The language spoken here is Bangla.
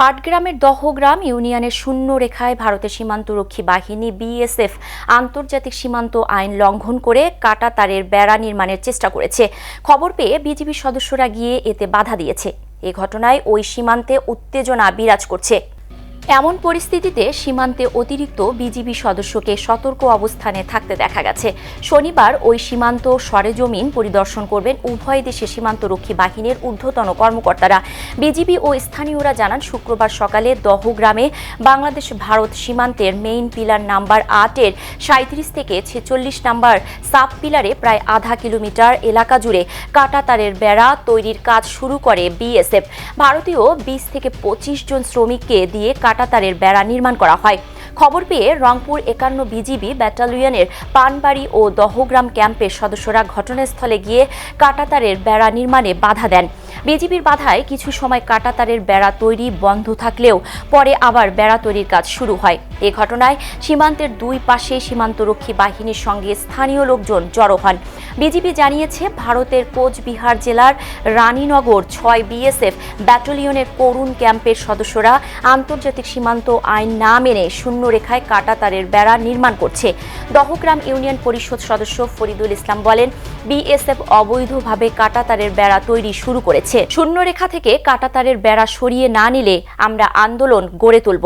পাটগ্রামের দহগ্রাম ইউনিয়নের শূন্য রেখায় ভারতের সীমান্তরক্ষী বাহিনী বিএসএফ আন্তর্জাতিক সীমান্ত আইন লঙ্ঘন করে কাটা তারের বেড়া নির্মাণের চেষ্টা করেছে। খবর পেয়ে বিজিবির সদস্যরা গিয়ে এতে বাধা দিয়েছে। এ ঘটনায় ওই সীমান্তে উত্তেজনা বিরাজ করছে। এমন পরিস্থিতিতে সীমান্তে অতিরিক্ত বিজিবি সদস্যকে সতর্ক অবস্থানে থাকতে দেখা গেছে। শনিবার ওই সীমান্ত সরেজমিন পরিদর্শন করবেন উভয় দেশের সীমান্তরক্ষী বাহিনীর ঊর্ধ্বতন কর্মকর্তারা। বিজিবি ও স্থানীয়রা জানান, শুক্রবার সকালে দহগ্রামে বাংলাদেশ ভারত সীমান্তের মেইন পিলার নাম্বার আটের সাঁত্রিশ থেকে ছেচল্লিশ নাম্বার সাব পিলারে প্রায় আধা কিলোমিটার এলাকা জুড়ে কাটা তারের বেড়া তৈরির কাজ শুরু করে বিএসএফ। ভারতীয় বিশ থেকে পঁচিশ জন শ্রমিককে দিয়ে কাটাতারের বেড়া নির্মাণ করা হয়। খবর পেয়ে রংপুর একান্ন বিজিবি ব্যাটালিয়নের পানবাড়ি ও দহগ্রাম ক্যাম্পের সদস্যরা ঘটনাস্থলে গিয়ে কাটাতারের বেড়া নির্মাণে বাধা দেন। বিজিবির বাধায় কিছু সময় কাটাতারের বেড়া তৈরি বন্ধ থাকলেও পরে আবার বেড়া তৈরির কাজ শুরু হয়। এ ঘটনায় সীমান্তের দুই পাশে সীমান্তরক্ষী বাহিনীর সঙ্গে স্থানীয় লোকজন জড়ো হন। বিজিবি জানিয়েছে, ভারতের কোচবিহার জেলার রানীনগর ছয় বিএসএফ ব্যাটালিয়নের করুণ ক্যাম্পের সদস্যরা আন্তর্জাতিক সীমান্ত আইন না মেনে শূন্য রেখায় কাটাতারের বেড়া নির্মাণ করছে। দহগ্রাম ইউনিয়ন পরিষদ সদস্য ফরিদুল ইসলাম বলেন, বিএসএফ অবৈধভাবে কাটা তারের বেড়া তৈরি শুরু করেছে। শূন্য রেখা থেকে কাটাতারের বেড়া সরিয়ে না নিলে আমরা আন্দোলন গড়ে তুলব।